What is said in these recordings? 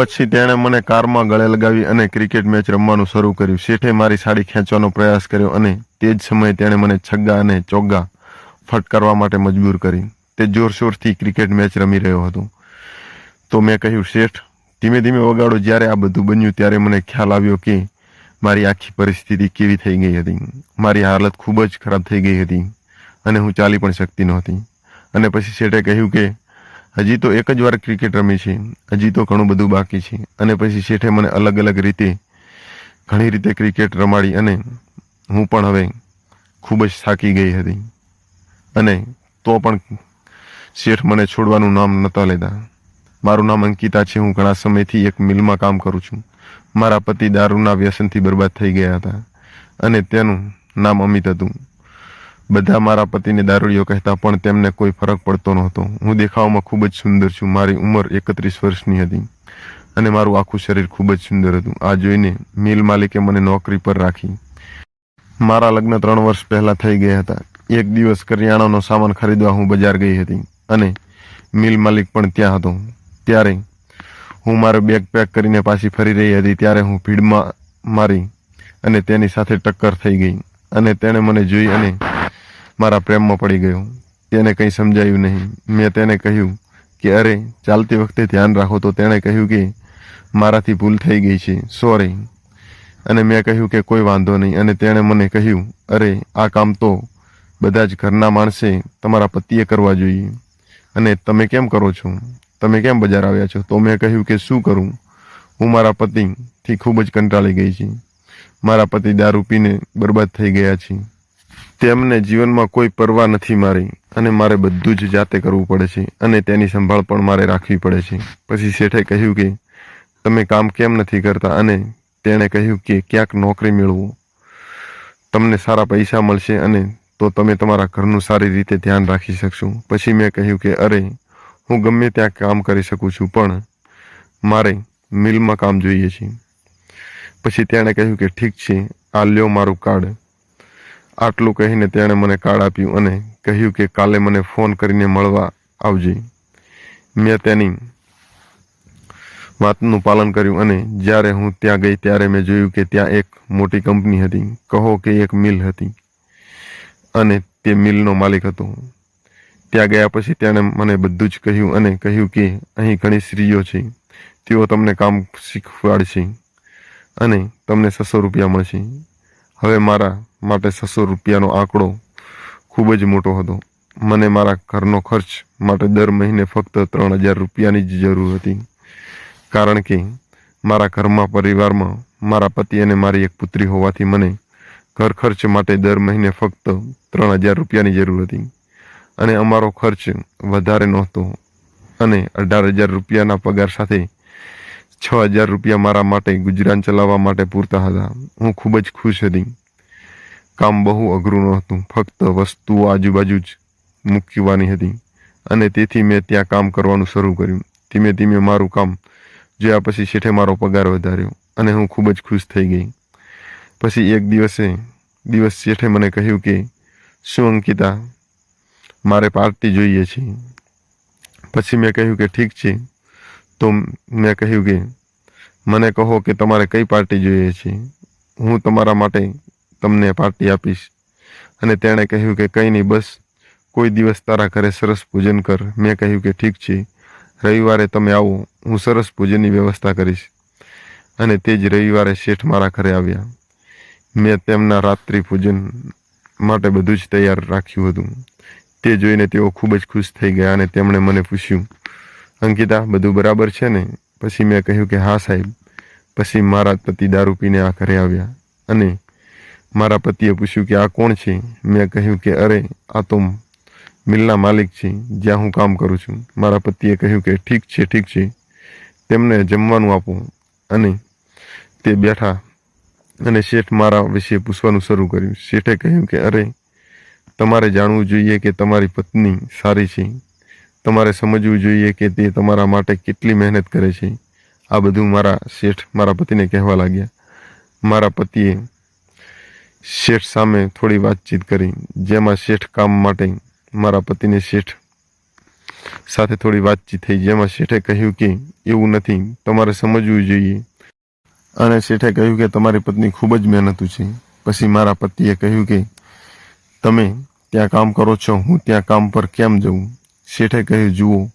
પછી તેણે મને કારમાં ગળે લગાવી અને ક્રિકેટ મેચ રમવાનું શરૂ કર્યું. શેઠે મારી સાડી ખેંચવાનો પ્રયાસ કર્યો અને તે જ સમયે તેણે મને છગ્ગા અને ચોગ્ગા ફટકારવા માટે મજબૂર કરી. તે જોરશોરથી ક્રિકેટ મેચ રમી રહ્યો હતો. તો મેં કહ્યું, શેઠ, ધીમે ધીમે વગાડો. જ્યારે આ બધું બન્યું ત્યારે મને ખ્યાલ આવ્યો કે મારી આખી પરિસ્થિતિ કેવી થઈ ગઈ હતી. મારી હાલત ખૂબ જ ખરાબ થઈ ગઈ હતી અને હું ચાલી પણ શકતી નહોતી. અને પછી શેઠે કહ્યું કે હજી તો એક જ વાર ક્રિકેટ રમી છે. હજી તો ઘણું બધું બાકી છે. અને પછી શેઠે મને અલગ અલગ રીતે ઘણી રીતે ક્રિકેટ રમાડી અને હું પણ હવે ખૂબ જ થાકી ગઈ હતી. અને તો પણ શેઠ મને છોડવાનું નામ નહોતા લેતા. મારું નામ અંકિતા છે. હું ઘણા સમયથી એક મિલમાં કામ કરું છું. મારા પતિ દારૂના વ્યસનથી બરબાદ થઈ ગયા હતા. અને તેનું નામ અમિત હતું. બધા મારા પતિને દારૂડિયો કહેતા પણ તેમને કોઈ ફરક પડતો નહોતો. હું દેખાવમાં ખૂબ જ સુંદર છું. મારી ઉંમર એકત્રીસ વર્ષની હતી અને મારું આખું શરીર ખૂબ જ સુંદર હતું. આ જોઈને મિલ માલિકે મને નોકરી પર રાખી. મારા લગ્ન ત્રણ વર્ષ પહેલા થઈ ગયા હતા. એક દિવસ કરિયાણાનો સામાન ખરીદવા હું બજાર ગઈ હતી અને મિલ માલિક પણ ત્યાં હતો. ત્યારે હું મારો બેગ પેક કરીને પાછી ફરી રહી હતી. ત્યારે હું ભીડમાં મારી અને તેની સાથે ટક્કર થઈ ગઈ અને તેણે મને જોઈ અને મારા પ્રેમમાં પડી ગયો. તેને કંઈ સમજાયું નહીં. મેં તેને કહ્યું કે, અરે, ચાલતી વખતે ધ્યાન રાખો. તો તેણે કહ્યું કે, મારાથી ભૂલ થઈ ગઈ છે. સોરી અને મેં કહ્યું કે, કોઈ વાંધો નહીં. અને તેણે મને કહ્યું, અરે, આ કામ તો બધા જ ઘરના માણસે તમારા પતિએ કરવા જોઈએ. અને તમે કેમ કરો છો? તમે કેમ બજાર આવ્યા છો? તો મેં કહ્યું કે, શું કરું? હું મારા પતિથી ખૂબ જ કંટાળી ગઈ છે. મારા પતિ દારૂ પીને બરબાદ થઈ ગયા છે. તેમને જીવનમાં કોઈ પરવા નથી મારી અને મારે બધું જ જાતે કરવું પડે છે અને તેની સંભાળ પણ મારે રાખવી પડે છે. પછી શેઠે કહ્યું કે, તમે કામ કેમ નથી કરતા? અને તેણે કહ્યું કે, ક્યાંક નોકરી મેળવો. તમને સારા પૈસા મળશે અને તો તમે તમારા ઘરનું સારી રીતે ધ્યાન રાખી શકશો. પછી મેં કહ્યું કે, અરે, હું ગમે ત્યાં કામ કરી શકું છું, પણ મારે મિલમાં કામ જોઈએ છે. પછી તેણે કહ્યું કે, ઠીક છે, આ લ્યો મારું કાર્ડ. આટલું કહીને તેણે મને કાર્ડ આપ્યું અને કહ્યું કે કાલે મને ફોન કરીને મળવા આવજે. મેં તેની વાતનું પાલન કર્યું અને જ્યારે હું ત્યાં ગઈ ત્યારે મેં જોયું કે ત્યાં એક મોટી કંપની હતી. કહો કે એક મિલ હતી. અને તે મિલનો માલિક હતો. ત્યાં ગયા પછી તેણે મને બધું જ કહ્યું અને કહ્યું કે અહીં ઘણી સ્ત્રીઓ છે. તેઓ તમને કામ શીખવાડશે અને તમને છસો રૂપિયા મળશે. હવે મારા માટે છસો રૂપિયાનો આંકડો ખૂબ જ મોટો હતો. મને મારા ઘરનો ખર્ચ માટે દર મહિને ફક્ત ત્રણ હજાર રૂપિયાની જ જરૂર હતી. કારણ કે મારા ઘરમાં પરિવારમાં મારા પતિ અને મારી એક પુત્રી હોવાથી મને ઘર ખર્ચ માટે દર મહિને ફક્ત ત્રણ હજાર રૂપિયાની જરૂર હતી. અને અમારો ખર્ચ વધારે નહોતો. અને અઢાર હજાર રૂપિયાના પગાર સાથે છ હજાર રૂપિયા મારા માટે ગુજરાન ચલાવવા માટે પૂરતા હતા. હું ખૂબ જ ખુશ હતી. કામ બહુ અઘરું નહોતું. ફક્ત વસ્તુઓ આજુબાજુ જ મૂકવાની હતી. અને તેથી મેં ત્યાં કામ કરવાનું શરૂ કર્યું. ધીમે ધીમે મારું કામ જોયા પછી શેઠે મારો પગાર વધાર્યો અને હું ખૂબ જ ખુશ થઈ ગઈ. પછી એક દિવસે, દિવસ શેઠે મને કહ્યું કે, શું અંકિતા, મારે પાર્ટી જોઈએ છે. પછી મેં કહ્યું કે, ઠીક છે. તો મેં કહ્યું કે મને કહો કે તમારે કઈ પાર્ટી જોઈએ છે? હું તમારા માટે તમને પાર્ટી આપીશ. અને તેણે કહ્યું કે કંઈ નહીં, બસ કોઈ દિવસ તારા ઘરે સરસ પૂજન કર. મેં કહ્યું કે ઠીક છે. રવિવારે તમે આવો, હું સરસ પૂજનની વ્યવસ્થા કરીશ. અને તે જ રવિવારે શેઠ મારા ઘરે આવ્યા. મેં તેમના રાત્રિ પૂજન માટે બધું જ તૈયાર રાખ્યું હતું. તે જોઈને તેઓ ખૂબ જ ખુશ થઈ ગયા અને તેમણે મને પૂછ્યું અંકિતા, બધું બરાબર છે ને? પછી મેં કહ્યું કે હા, સાહેબ. પછી મારા પતિ દારૂ પીને આ ઘરે આવ્યા અને મારા પતિએ પૂછ્યું કે આ કોણ છે? મેં કહ્યું કે અરે, આ તો મિલના માલિક છે, જ્યાં હું કામ કરું છું. મારા પતિએ કહ્યું કે ઠીક છે ઠીક છે. તેમને જમવાનું આપો અને તે બેઠા અને શેઠ મારા વિશે પૂછવાનું શરૂ કર્યું. શેઠે કહ્યું કે અરે, તમારે જાણવું જોઈએ કે તમારી પત્ની સારી છે. તમારે સમજવું જોઈએ કે તે તમારા માટે કેટલી મહેનત કરે છે. આ બધું મારા શેઠ, મારા પતિને કહેવા લાગ્યા. મારા પતિએ શેઠ સામે થોડી વાતચીત કરી. જેમાં શેઠ કામ માટે મારા પતિને શેઠ સાથે થોડી વાતચીત થઈ. જેમાં શેઠે કહ્યું કે એવું નથી, તમારે સમજવું જોઈએ. અને શેઠે કહ્યું કે તમારી પત્ની ખૂબ જ મહેનતુ છે. પછી મારા પતિએ કહ્યું કે તમે ત્યાં કામ કરો છો, હું ત્યાં કામ પર કેમ જઉં? શેઠે કહ્યું, જુઓ,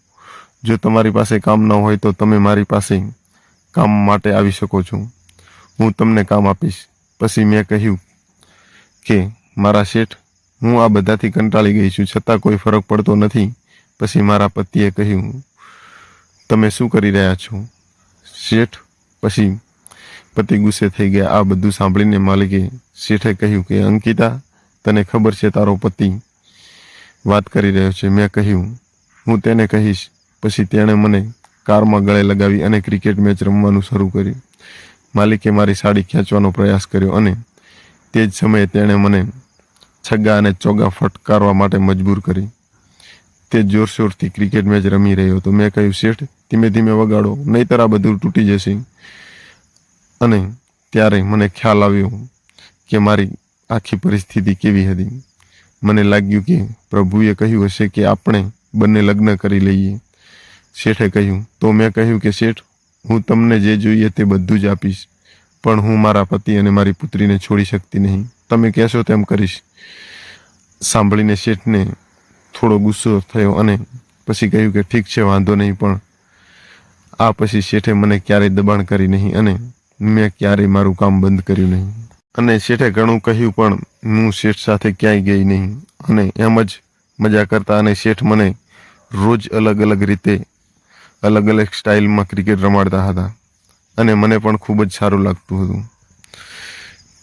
જો તમારી પાસે કામ ન હોય તો તમે મારી પાસે કામ માટે આવી શકો છો. હું તમને કામ આપીશ. પછી મેં કહ્યું કે, મારા શેઠ, હું આ બધાથી કંટાળી ગઈ છું, છતાં કોઈ ફરક પડતો નથી. પછી મારા પતિએ કહ્યું, તમે શું કરી રહ્યા છો? શેઠ પછી પતિ ગુસ્સે થઈ ગયા. આ બધું સાંભળીને માલિકે શેઠે કહ્યું કે, અંકિતા, તને ખબર છે તારો પતિ વાત કરી રહ્યો છે? મેં કહ્યું હું તેને કહીશ. પછી તેણે મને કારમાં ગળે લગાવી અને ક્રિકેટ મેચ રમવાનું શરૂ કર્યું. માલિકે મારી સાડી ખેંચવાનો પ્રયાસ કર્યો અને તે જ સમયે તેણે મને છગ્ગા અને ચોગ્ગા ફટકારવા માટે મજબૂર કરી. તે જોરશોરથી ક્રિકેટ મેચ રમી રહ્યો હતો. મેં કહ્યું, શેઠ, ધીમે ધીમે વગાડો, નહીતર આ બધું તૂટી જશે. અને ત્યારે મને ખ્યાલ આવ્યો કે મારી આખી પરિસ્થિતિ કેવી હતી. મને લાગ્યું કે પ્રભુએ કહ્યું હશે કે આપણે બંને લગ્ન કરી લઈએ. શેઠે કહ્યું, તો મેં કહ્યું કે શેઠ, હું તમને જે જોઈએ તે બધું જ આપીશ. પણ હું મારા પતિ અને મારી પુત્રીને છોડી શકતી નહીં. તમે કહેશો તેમ કરીશ. સાંભળીને શેઠને થોડો ગુસ્સો થયો અને પછી કહ્યું કે, ઠીક છે, વાંધો નહીં, પણ આ પછી શેઠે મને ક્યારેય દબાણ કરી નહીં અને મેં ક્યારેય મારું કામ બંધ કર્યું નહીં. અને શેઠે ઘણું કહ્યું, પણ હું શેઠ સાથે ક્યાંય ગઈ નહીં. અને એમ જ મજા કરતા અને શેઠ મને રોજ અલગ અલગ રીતે, અલગ અલગ સ્ટાઇલમાં ક્રિકેટ રમાડતા હતા. અને મને પણ ખૂબ જ સારું લાગતું હતું.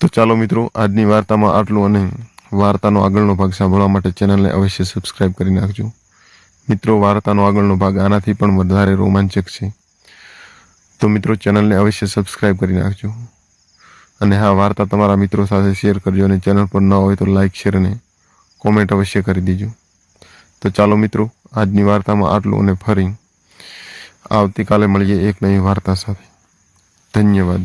તો ચાલો મિત્રો, આજની વાર્તામાં આટલું અને વાર્તાનો આગળનો ભાગ સાંભળવા માટે ચેનલને અવશ્ય સબસ્ક્રાઇબ કરી નાખજો. મિત્રો, વાર્તાનો આગળનો ભાગ આનાથી પણ વધારે રોમાંચક છે. તો મિત્રો, ચેનલને અવશ્ય સબસ્ક્રાઇબ કરી નાખજો. અને હા, વાર્તા તમારા મિત્રો સાથે શેર કરજો અને ચેનલ પર ન હોય તો લાઇક શેર અને કોમેન્ટ અવશ્ય કરી દેજો. તો ચાલો મિત્રો આજની વાર્તામાં આટલું અને ફરી. આવતીકાલે મળીએ એક નવી વાર્તા સાથે. ધન્યવાદ.